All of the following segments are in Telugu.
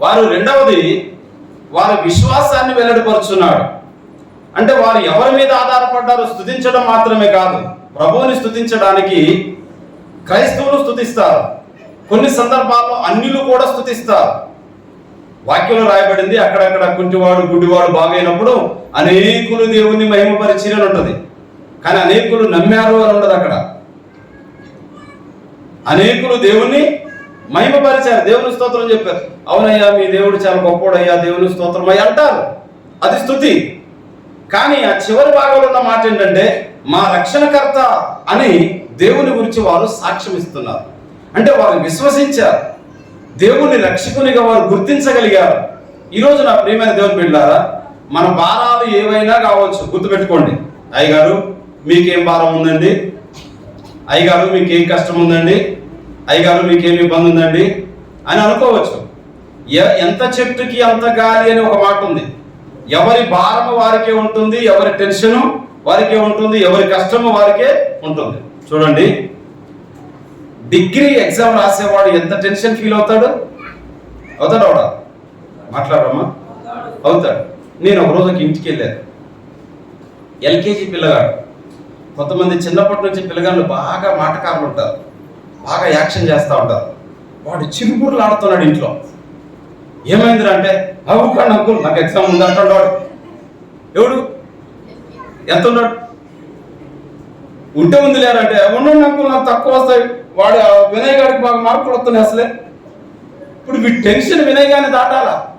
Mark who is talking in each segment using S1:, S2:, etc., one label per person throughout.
S1: వారు రెండవది వారి విశ్వాసాన్ని వెల్లడిపరుచున్నాడు. అంటే వారు ఎవరి మీద ఆధారపడ్డారో స్థుతించడం మాత్రమే కాదు ప్రభువుని స్థుతించడానికి క్రైస్తవులు స్థుతిస్తారు కొన్ని సందర్భాల్లో అన్యులు కూడా స్థుతిస్తారు వాక్యంలో రాయబడింది అక్కడక్కడ కుంటివాడు గుడ్డివాడు బాగైనప్పుడు అనేకులు దేవుణ్ణి మహిమపరిచిరని ఉంటుంది. కానీ అనేకులు నమ్మారు అని ఉండదు అక్కడ. అనేకులు దేవుణ్ణి మహిమపరిచారు. దేవుని స్తోత్రం చెప్పారు. అవునయ్యా మీ దేవుడు చాలా గొప్పోడయ్యా దేవుని స్తోత్రం అయ్యా అంటారు. అది స్థుతి. కానీ ఆ చివరి భాగంలో ఉన్న మాట ఏంటంటే మా రక్షణకర్త అని దేవుని గురించి వారు సాక్ష్యం ఇస్తున్నారు. అంటే వారు విశ్వసించారు. దేవుని రక్షకునిగా వారు గుర్తించగలిగారు. ఈరోజు నా ప్రియమైన దేవుని బిడ్డారా మన భారాలు ఏవైనా కావచ్చు గుర్తుపెట్టుకోండి. అయ్యగారు మీకేం భారం ఉందండి? అయ్యగారు మీకేం కష్టం ఉందండి? అయ్యగారు మీకేమి ఇబ్బంది ఉందండి అని అనుకోవచ్చు. ఎ- ఎంత చెట్టుకి అంత గాలి అని ఒక మాట ఉంది. ఎవరి భారము వారికే ఉంటుంది ఎవరి టెన్షను వారికే ఉంటుంది ఎవరి కష్టము వారికే ఉంటుంది. చూడండి. డిగ్రీ ఎగ్జామ్ రాసేవాడు ఎంత టెన్షన్ ఫీల్ అవుతాడు? అవుతాడు అవడా మాట్లాడమ్మా అవుతాడు. నేను ఒక రోజుకి ఇంటికి వెళ్ళాను. ఎల్కేజీ పిల్లగాడు. కొంతమంది చిన్నప్పటి నుంచి పిల్లగాళ్ళు బాగా మాటకారులు ఉంటారు బాగా యాక్షన్ చేస్తూ ఉంటారు. వాడు చిరుబుర్లు ఆడుతున్నాడు ఇంట్లో. ఏమైందిరా అంటే అవు కానీ అంకుల్ నాకు ఎగ్జామ్ ఉంది అంటాడు వాడు. ఎవడు? ఎంత ఉన్నాడు ఉంటే ఉంది లేరంటే ఉన్నాడు అంకుల్ నాకు తక్కువ వస్తాయి. వాడు ఆ వినయ్ గారికి బాగా మార్కులు వస్తున్నాయి అసలే. ఇప్పుడు మీ టెన్షన్ వినయ్ గారిని దాటాలా?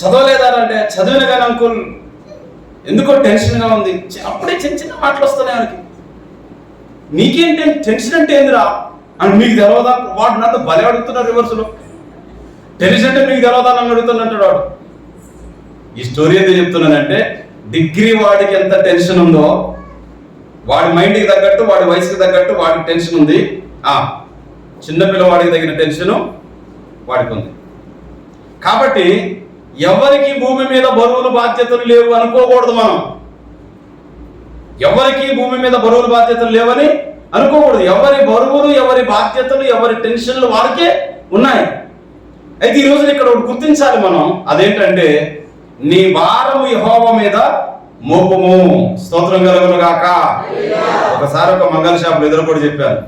S1: చదవలేదారంటే చదివిన కానీ అంకుల్ ఎందుకో టెన్షన్గా ఉంది. అప్పుడే చిన్న చిన్న మాటలు వస్తున్నాయి ఆయనకి నీకేంటే? టెన్షన్ అంటే ఏందిరా? అని మీకు తెలవదా? వాడు నన్ను బలి అడుగుతున్నాడు రివర్స్లో టెన్షన్ అంటే మీకు తెలవదా? నన్ను అడుగుతున్నట్టు వాడు. ఈ స్టోరీ ఎందుకు చెప్తున్నానంటే డిగ్రీ వాడికి ఎంత టెన్షన్ ఉందో వాడి మైండ్కి తగ్గట్టు వాడి వయసుకి తగ్గట్టు వాడికి టెన్షన్ ఉంది. ఆ చిన్న పిల్లవాడికి తగిన టెన్షను వాడికి ఉంది. కాబట్టి ఎవరికి భూమి మీద బరువులు బాధ్యతలు లేవు అనుకోకూడదు మనం. ఎవరికి భూమి మీద బరువులు బాధ్యతలు లేవని అనుకోకూడదు. ఎవరి బరువులు ఎవరి బాధ్యతలు ఎవరి టెన్షన్లు వారికే ఉన్నాయి. అయితే ఈ రోజున ఇక్కడ ఒకటి గుర్తించాలి మనం. అదేంటంటే నీ భారము యహోవ మీద మోపము. స్తోత్రం కలుగును గాక. ఒకసారి ఒక మంగళ షాప్లో ఎదురు కూడా చెప్పాను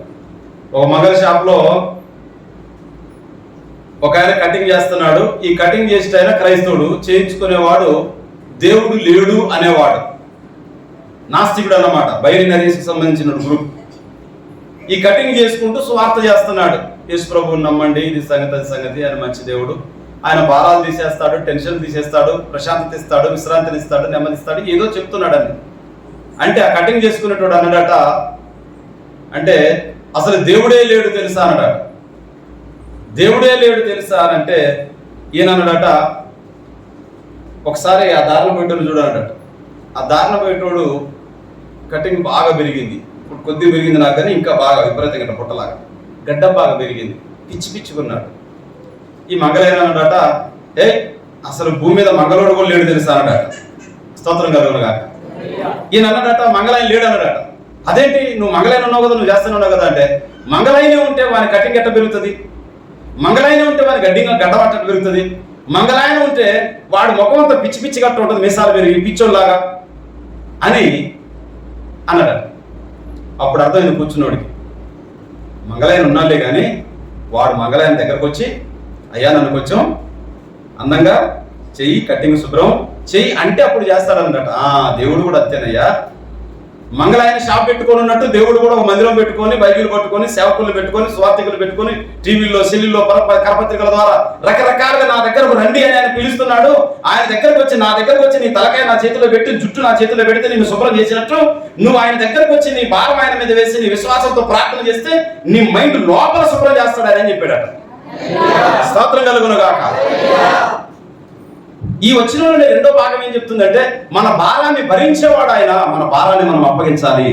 S1: ఒక మంగళ షాప్లో ఒక ఆయన కటింగ్ చేస్తున్నాడు. ఈ కటింగ్ చేసిన ఆయన క్రైస్తవుడు. చేయించుకునేవాడు దేవుడు లేడు అనేవాడు. నాస్తికుడు అన్నమాట బైరినరీస్కి సంబంధించిన గ్రూప్ ఈ కటింగ్ చేసుకుంటూ స్వార్థ చేస్తున్నాడు. యేసు ప్రభువుని నమ్మండి ఇది సంగతి అది సంగతి ఆయన మంచి దేవుడు. ఆయన భారాలు తీసేస్తాడు టెన్షన్ తీసేస్తాడు ప్రశాంతత ఇస్తాడు విశ్రాంతిని ఇస్తాడు నెమ్మదిస్తాడు ఏదో చెప్తున్నాడు అని అంటే ఆ కటింగ్ చేసుకునేటోడు అన్నాడట అంటే అసలు దేవుడే లేడు తెలుసా అన్నాడట. దేవుడే లేడు తెలుసా అని అంటే ఈయనన్నాడట ఒకసారి ఆ దారిలో పోయేటోడు చూడన్నాడట ఆ దారిలో పోయేటోడు కటింగ్ బాగా పెరిగింది. ఇప్పుడు కొద్దిగా పెరిగింది నాకు కానీ ఇంకా బాగా విపరీతంగా పుట్టలాగా. గడ్డ బాగా పెరిగింది. పిచ్చి పిచ్చుకున్నాడు ఈ మగలైన అన్నాడట ఏ అసలు భూమి మీద మంగళోడు కూడా లేడు తెలుసా? అన్నాడట స్తోత్రం కలుగునుగా ఈయన అన్నాడట మంగళాయన లేడు అన్నాడట. అదేంటి? నువ్వు మంగళైన ఉన్నావు కదా నువ్వు చేస్తూనే కదా అంటే మంగళైనే ఉంటే వాని కటింగ్ ఎట్ట పెరుగుతుంది? మంగళైనే ఉంటే వాని గడ్డి గడ్డ పట్ట పెరుగుతుంది? మంగళాయన ఉంటే వాడి ముఖం అంతా పిచ్చి పిచ్చి గట్ట ఉంటుంది మీసాలు పెరిగి పిచ్చోళ్ళలాగా అని అన్నాడు. అప్పుడు అర్థమైంది కూర్చున్నోడికి. మంగళాయన ఉన్నాలే కానీ వాడు మంగళాయన దగ్గరకు వచ్చి అయ్యా నన్ను కొంచెం అందంగా చెయ్యి కట్టింగ్ శుభ్రం చెయ్యి అంటే అప్పుడు చేస్తాడన్నట ఆ దేవుడు కూడా అంతేనయ్యా. మంగళాయన షాప్ పెట్టుకొని ఉన్నట్టు దేవుడు కూడా ఒక మందిరం పెట్టుకొని బైబిల్ పట్టుకొని సేవకులు పెట్టుకొని స్వార్థికులు పెట్టుకొని టీవీల్లో సెల్లుల్లో కరపత్రికల ద్వారా రకరకాలుగా నా దగ్గరకు రండి అని ఆయన పిలుస్తున్నాడు. ఆయన దగ్గరకు వచ్చి నా దగ్గరకు వచ్చి నీ తలకాయ నా చేతిలో పెట్టి జుట్టు నా చేతిలో పెడితే నేను శుభ్రం చేసినట్టు నువ్వు ఆయన దగ్గరకు వచ్చి నీ భారం ఆయన మీద వేసి నీ విశ్వాసంతో ప్రార్థన చేస్తే నీ మైండ్ లోపల శుభ్రం చేస్తాడు అని చెప్పాడట. స్తోత్రం కలుగును కాక ఈ వచ్చినలోనే రెండో భాగం ఏం చెప్తుందంటే మన భారాన్ని భరించేవాడు ఆయన మన భారాన్ని మనం అప్పగించాలి.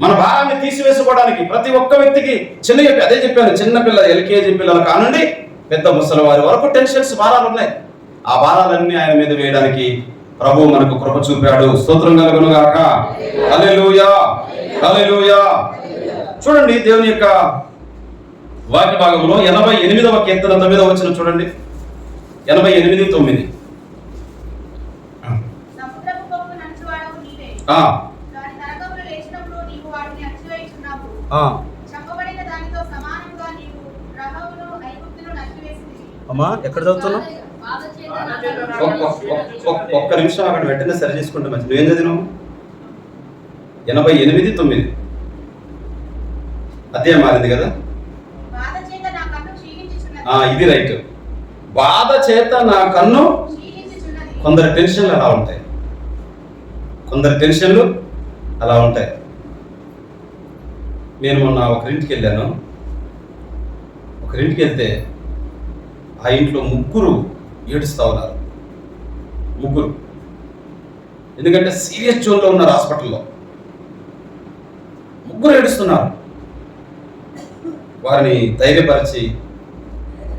S1: మన భారాన్ని తీసివేసుకోవడానికి ప్రతి ఒక్క వ్యక్తికి చిన్న చెప్పి అదే చెప్పాను చిన్నపిల్ల ఎల్కేజీ పిల్లలు కానుండి పెద్ద ముసలి వారి వరకు టెన్షన్స్ భారాలు ఉన్నాయి. ఆ భారాలన్నీ ఆయన మీద వేయడానికి ప్రభు మనకు కృప చూపాడు. స్తోత్రం కలుగును గాక హల్లెలూయా. హల్లెలూయా. చూడండి దేవుని యొక్క వాక్య భాగంలో ఎనభై ఎనిమిదవ కీర్తన తొమ్మిదవ వచ్చిన చూడండి. ఎనభై ఎనిమిది తొమ్మిది.
S2: అమ్మా ఎక్కడ చదువుతున్నావు?
S1: ఒక్క- నిమిషం అక్కడ వెంటనే సరి చేసుకుంటే మంచి నువ్వేం చదివినావు? ఎనభై ఎనిమిది తొమ్మిది. అధ్యాయం మారింది కదా? ఇది రైట్. బాధ చేత నా కన్ను కొందరు టెన్షన్లు అలా ఉంటాయి. కొందరు టెన్షన్లు అలా ఉంటాయి. నేను మొన్న ఒకరింటికి వెళ్ళాను. ఒకరింటికి వెళ్తే ఆ ఇంట్లో ముగ్గురు ఏడుస్తూ ఉన్నారు. ముగ్గురు. ఎందుకంటే సీరియస్ జోన్లో ఉన్నారు హాస్పిటల్లో. ముగ్గురు ఏడుస్తున్నారు. వారిని ధైర్యపరిచి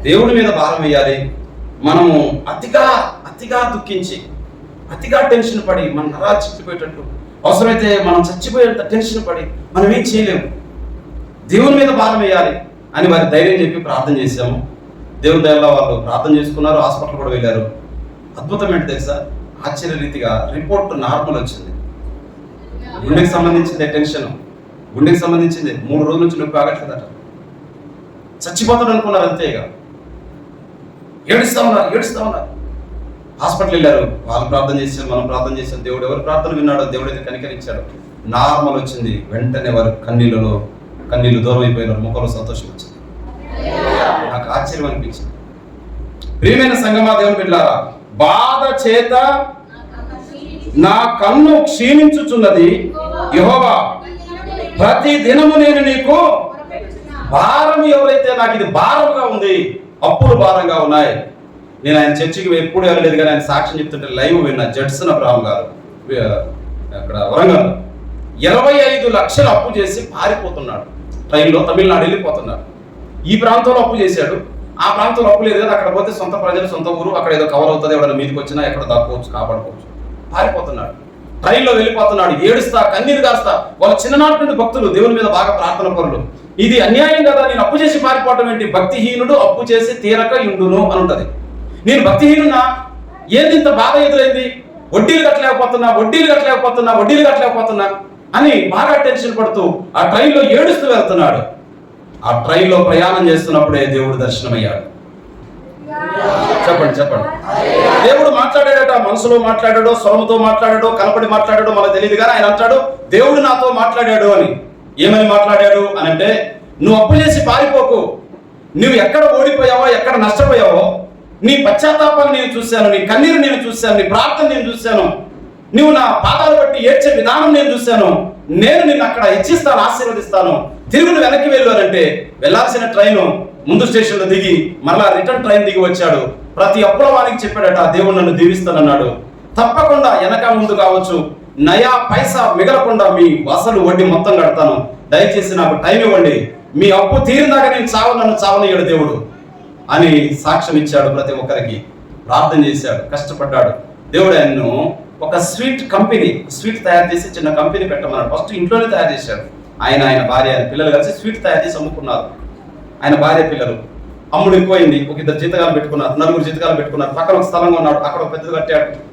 S1: దేవుని మీద భారం వేయాలి. మనము అతిగా అతిగా దుఃఖించి అతిగా టెన్షన్ పడి మన నరాలు చిక్కిపోయేటట్టు అవసరమైతే మనం చచ్చిపోయేంత టెన్షన్ పడి మనం ఏం చేయలేము. దేవుని మీద భారం వేయాలి అని వారి ధైర్యం చెప్పి ప్రార్థన చేశాము. దేవుని దయలో వాళ్ళు ప్రార్థన చేసుకున్నారు హాస్పిటల్ కూడా వెళ్ళారు. అద్భుతం ఏంటి తెలుసా? ఆశ్చర్య రీతిగా రిపోర్ట్ నార్మల్ వచ్చింది. గుండెకి సంబంధించింది టెన్షన్ గుండెకి సంబంధించింది. మూడు రోజుల నుంచి నొప్పి ఆగట్లేదట. చచ్చిపోతాడు అనుకున్నారు అంతే ఇక. ఏడుస్తా ఉన్నారు ఏడుస్తా ఉన్నారు. హాస్పిటల్ వెళ్ళారు. వాళ్ళు ప్రార్థన చేశారు మనం ప్రార్థన చేశాం. దేవుడు ఎవరు ప్రార్థన విన్నాడో దేవుడు అయితే కనికరించాడు. నార్మల్ వచ్చింది. వెంటనే వారు కన్నీళ్ళలో కన్నీళ్ళు దూరం అయిపోయినారు. ముఖంలో సంతోషం వచ్చింది. నాకు ఆశ్చర్యం అనిపించింది. ప్రియమైన సంగమా దేవుని బిడ్డారా బాధ చేత నా కన్ను క్షీణించుచున్నది యహోవా. ప్రతి దినము నేను నీకు భారం ఎవరైతే నాకు ఇది భారంగా ఉంది అప్పులు భారంగా ఉన్నాయి. నేను ఆయన చర్చికి ఎప్పుడు వెళ్ళలేదు కానీ ఆయన సాక్ష్యం చెప్తుంటే లైవ్ విన్నా జడ్సన్ అబ్రాహం గారు అక్కడ వరంగల్. ఇరవై ఐదు లక్షలు అప్పు చేసి పారిపోతున్నాడు. ట్రైన్లో తమిళనాడు వెళ్ళిపోతున్నాడు. ఈ ప్రాంతంలో అప్పు చేశాడు. ఆ ప్రాంతంలో అప్పు లేదు కదా అక్కడ పోతే సొంత ప్రజలు సొంత ఊరు అక్కడ ఏదో కవర్ అవుతుంది ఎవరైనా మీదకి వచ్చినా ఎక్కడ దాక్కోవచ్చు కాపాడుకోవచ్చు. పారిపోతున్నాడు. ట్రైన్లో వెళ్ళిపోతున్నాడు ఏడుస్తా కన్నీరు కాస్తా. వాళ్ళ చిన్ననాటి నుండి భక్తులు దేవుని మీద బాగా ప్రార్థన పరులు. ఇది అన్యాయం కదా నేను అప్పు చేసి పారిపోవటం ఏంటి? భక్తిహీనుడు అప్పు చేసి తీరక ఇండును అని ఉంటుంది నేను భక్తిహీనున్నా? ఏంది ఇంత బాధ ఎదురైంది? వడ్డీలు కట్టలేకపోతున్నా వడ్డీలు కట్టలేకపోతున్నా వడ్డీలు కట్టలేకపోతున్నా అని బాగా టెన్షన్ పడుతూ ఆ ట్రైన్లో ఏడుస్తూ వెళ్తున్నాడు. ఆ ట్రైన్లో ప్రయాణం చేస్తున్నప్పుడే దేవుడు దర్శనమయ్యాడు. చెప్పండి చెప్పండి. దేవుడు మాట్లాడాడట మనసులో మాట్లాడాడో స్వరంతో మాట్లాడాడో కనపడి మాట్లాడాడో మనకు తెలియదు కానీ ఆయన అంటాడు దేవుడు నాతో మాట్లాడాడు అని. ఏమని మాట్లాడాడు అని అంటే నువ్వు అప్పు చేసి పారిపోకు. నువ్వు ఎక్కడ ఓడిపోయావో ఎక్కడ నష్టపోయావో నీ పశ్చాత్తాపాన్ని నేను చూశాను నీ కన్నీరు నేను చూశాను నీ ప్రార్థన నేను చూశాను. నువ్వు నా పాదాలు బట్టి ఏడ్చే విధానం నేను చూశాను. నేను నిన్ను అక్కడ హెచ్చిస్తాను ఆశీర్వదిస్తాను. తిరుగు వెనక్కి వెళ్ళారంటే వెళ్ళాల్సిన వెళ్ళాల్సిన ట్రైన్ ముందు స్టేషన్లో దిగి మరలా రిటర్న్ ట్రైన్ దిగి వచ్చాడు. ప్రతి అప్పుల వానికి చెప్పాడట దేవుడు నన్ను దీవిస్తానన్నాడు. తప్పకుండా వెనక ముందు కావచ్చు. నయా పైసా మిగలకుండా మీ అసలు వడ్డీ మొత్తం కడతాను. దయచేసి నాకు టైం ఇవ్వండి. మీ అప్పు తీరిందాక నేను చావు నన్ను చావనయ్యాడు దేవుడు అని సాక్ష్యం ఇచ్చాడు ప్రతి ఒక్కరికి. ప్రార్థన చేశాడు కష్టపడ్డాడు. దేవుడు ఆయన్ను ఒక స్వీట్ కంపెనీ స్వీట్ తయారు చేసి చిన్న కంపెనీ పెట్టమన్నాడు. ఫస్ట్ ఇంట్లోనే తయారు చేశాడు. ఆయన ఆయన భార్య ఆయన పిల్లలు కలిసి స్వీట్ తయారు చేసి అమ్ముకున్నారు. ఆయన భార్య పిల్లలు. అమ్ముడు ఎక్కువైంది. ఒక ఇద్దరు జీతకాలు పెట్టుకున్నారు. నలుగురు జీతకాలు పెట్టుకున్నారు. పక్కన ఒక స్థలంగా ఉన్నాడు. అక్కడ ఒక పెద్దది కట్టాడు.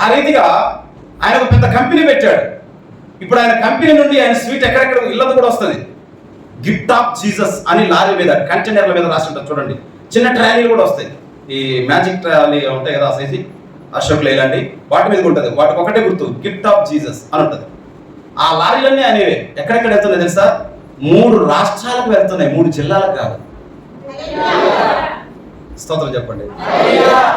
S1: ఆ రీతిగా ఆయన ఒక పెద్ద కంపెనీ పెట్టాడు. ఇప్పుడు ఆయన కంపెనీ నుండి ఆయన స్వీట్ ఎక్కడెక్కడ ఇళ్ళది కూడా వస్తుంది. గిఫ్ట్ ఆఫ్ జీసస్ అని లారీ మీద కంటైనర్ల మీద రాసి ఉంటుంది చూడండి. చిన్న ట్రాలీలు కూడా వస్తాయి. ఈ మ్యాజిక్ ట్రాలీ ఉంటాయి కదా సైజు అశోక్ లేలాంటి. వాటి మీద ఉంటుంది. వాటికి ఒకటే గుర్తు గిఫ్ట్ ఆఫ్ జీసస్ అని ఉంటుంది. ఆ లారీలన్నీ అనేవి. ఎక్కడెక్కడ వెళ్తున్నాయి తెలుసా? మూడు రాష్ట్రాలకు వెళ్తున్నాయి. మూడు జిల్లాలకు కాదు. స్తోత్రం చెప్పండి.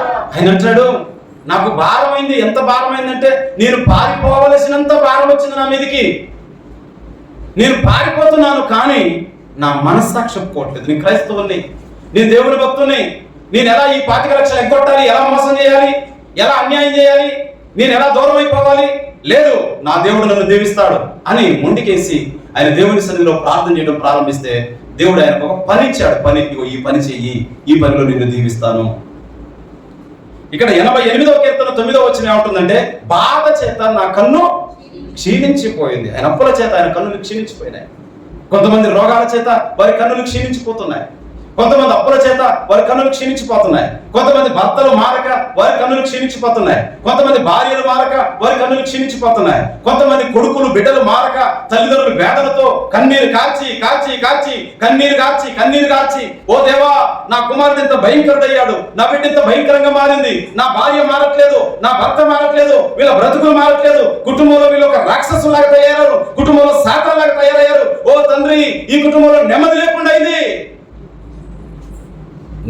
S1: ఆయన అంటాడు నాకు భారమైంది ఎంత భారమైందంటే నేను పారిపోవలసినంత భారం వచ్చింది నా మీదకి. నేను పారిపోతున్నాను కానీ నా మనస్సాక్షి ఒప్పుకోవట్లేదు. నేను క్రైస్తవుని నేను దేవుని భక్తుని నేను ఎలా ఈ పాతిక లక్షలు ఎగ్గొట్టాలి ఎలా మోసం చేయాలి ఎలా అన్యాయం చేయాలి నేను ఎలా దూరం అయిపోవాలి? లేదు నా దేవుడు నన్ను దీవిస్తాడు అని ముండికేసి ఆయన దేవుని సన్నిధిలో ప్రార్థన చేయడం ప్రారంభిస్తే దేవుడు ఆయనకు ఒక పని ఇచ్చాడు. పని ఈ పని చెయ్యి ఈ పనిలో నిన్ను దీవిస్తాను. ఇక్కడ ఎనభై ఎనిమిదవ కీర్తన తొమ్మిదో వచ్చిన ఏమంటుందంటే బాధ చేత నా కన్ను క్షీణించిపోయింది. ఆయన అప్పుల చేత ఆయన కన్నులు క్షీణించిపోయినాయి. కొంతమంది రోగాల చేత వారి కన్నులు క్షీణించిపోతున్నాయి. కొంతమంది అప్పుల చేత వారి కన్నులు క్షీణించిపోతున్నాయి. కొంతమంది భర్తలు మారక వారి కన్నులు క్షీణించిపోతున్నాయి. కొంతమంది భార్యలు మారక వారి కన్నులు క్షీణించిపోతున్నాయి. కొంతమంది కొడుకులు బిడ్డలు మారక తల్లిదండ్రులు వేదనతో కన్నీరు కాచి కాచి కాచి కన్నీరు కాచి కన్నీరు కాచి ఓ దేవా నా కుమారుడు ఇంత భయంకరుడయ్యాడు. నా బిడ్డ ఇంత భయంకరంగా మారింది. నా భార్య మారట్లేదు. నా భర్త మారట్లేదు. వీళ్ళ బ్రతుకులు మారట్లేదు. కుటుంబంలో వీళ్ళు ఒక రాక్షసులాగా తయారయ్యారు. కుటుంబంలో శాతలాగా తయారయ్యారు. ఓ తండ్రి ఈ కుటుంబంలో నెమ్మది లేకుండా అయింది.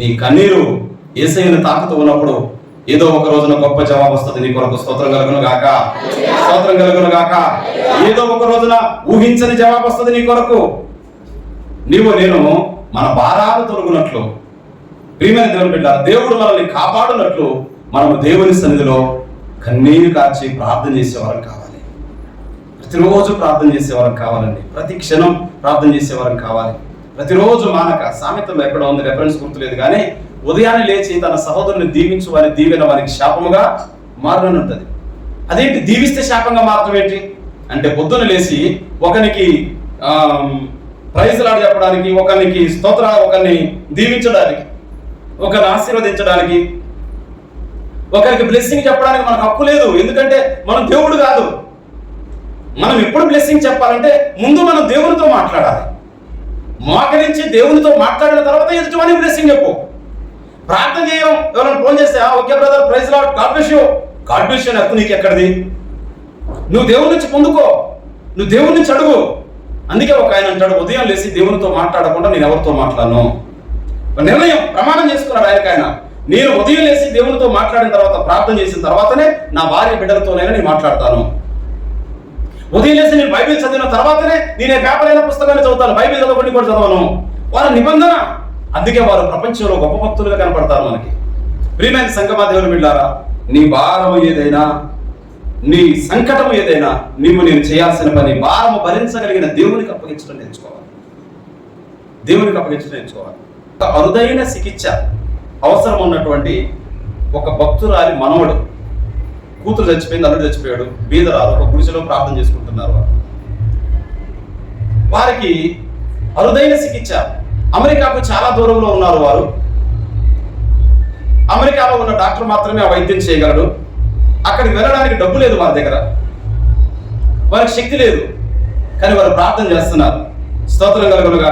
S1: నీ కన్నీరు ఏసైన తాకుతూ ఉన్నప్పుడు ఏదో ఒక రోజున గొప్ప జవాబు వస్తుంది. నీ కొరకు స్తోత్రం కలుగును గాక. స్తోత్రం కలుగును గాక. ఏదో ఒక రోజున ఊహించని జవాబు వస్తుంది నీ కొరకు. నీవు నేను మన భారాలు తొలగునట్లు ప్రియమైన దేవుని బిడ్డ దేవుడు మనల్ని కాపాడునట్లు మనము దేవుని సన్నిధిలో కన్నీరు కాచి ప్రార్థన చేసేవారం కావాలి. ప్రతిరోజు ప్రార్థన చేసేవారం కావాలండి. ప్రతి క్షణం ప్రార్థన చేసేవారం కావాలి. ప్రతిరోజు మానక సామెతలో ఎక్కడ ఉంది రెఫరెన్స్ గుర్తులేదు కానీ ఉదయాన్నే లేచి తన సహోదరుని దీవించు వారి దీవెన వారికి శాపముగా మారనని ఉంటుంది అదేంటి? దీవిస్తే శాపంగా మారటం ఏంటి? అంటే పొద్దున లేచి ఒకరికి ప్రైజ్లాడు చెప్పడానికి ఒకరికి స్తోత్ర ఒకరిని దీవించడానికి ఒకరిని ఆశీర్వదించడానికి ఒకరికి బ్లెస్సింగ్ చెప్పడానికి మనకు హక్కు లేదు. ఎందుకంటే మనం దేవుడు కాదు. మనం ఎప్పుడు బ్లెస్సింగ్ చెప్పాలంటే ముందు మనం దేవునితో మాట్లాడాలి. మోకరించి దేవునితో మాట్లాడిన తర్వాత ఎదుటివానికి బ్లెస్సింగ్ చెప్పు. ప్రార్థన చేయం. ఎవరైనా ఫోన్ చేస్తే "ఆ, okay brother praise lord God bless you God bless you హక్కు నీకు ఎక్కడిది? నువ్వు దేవుని నుంచి పొందుకో. నువ్వు దేవుని నుంచి అడుగు. అందుకే ఒక ఆయన అంటాడు ఉదయం లేచి దేవునితో మాట్లాడకుండా నేను ఎవరితో మాట్లాడను? ఒక నిర్ణయం ప్రమాణం చేసుకున్నాడు ఆయనకు ఆయన. నేను ఉదయం లేచి దేవునితో మాట్లాడిన తర్వాత ప్రార్థన చేసిన తర్వాతనే నా భార్య బిడ్డలతోనైనా నేను మాట్లాడతాను. ఉదయం లేచి నేను బైబిల్ చదివిన తర్వాతనే నేను పేపర్ అయిన పుస్తకాన్ని చదువుతాను. బైబిల్ చదవకుండా కూడా చదవను. వారి నిబంధన. అందుకే వారు ప్రపంచంలో గొప్ప భక్తులుగా కనపడతారు మనకి. ప్రియమైన సంగమా దేవుని బిడ్డారా నీ భారము ఏదైనా నీ సంకటం ఏదైనా నీవు నేను చేయాల్సిన పని భారము భరించగలిగిన దేవునికి అప్పగించడం నేర్చుకోవాలి. దేవునికి అప్పగించడం నేర్చుకోవాలి. ఒక అరుదైన చికిత్స అవసరం ఉన్నటువంటి ఒక భక్తురాలి మనవడు. కూతురు చచ్చిపోయింది అల్లుడు చచ్చిపోయాడు బీదరాలు ఒక గుడిసెలో ప్రార్థన చేసుకుంటున్నారు వారికి అరుదైన చికిత్స. అమెరికాకు చాలా దూరంలో ఉన్నారు వారు. అమెరికాలో ఉన్న డాక్టర్ మాత్రమే ఆ వైద్యం చేయగలడు. అక్కడికి వెళ్ళడానికి డబ్బు లేదు వారి దగ్గర. వారికి శక్తి లేదు. కానీ వారు ప్రార్థన చేస్తున్నారు. స్తోత్రం కలుగును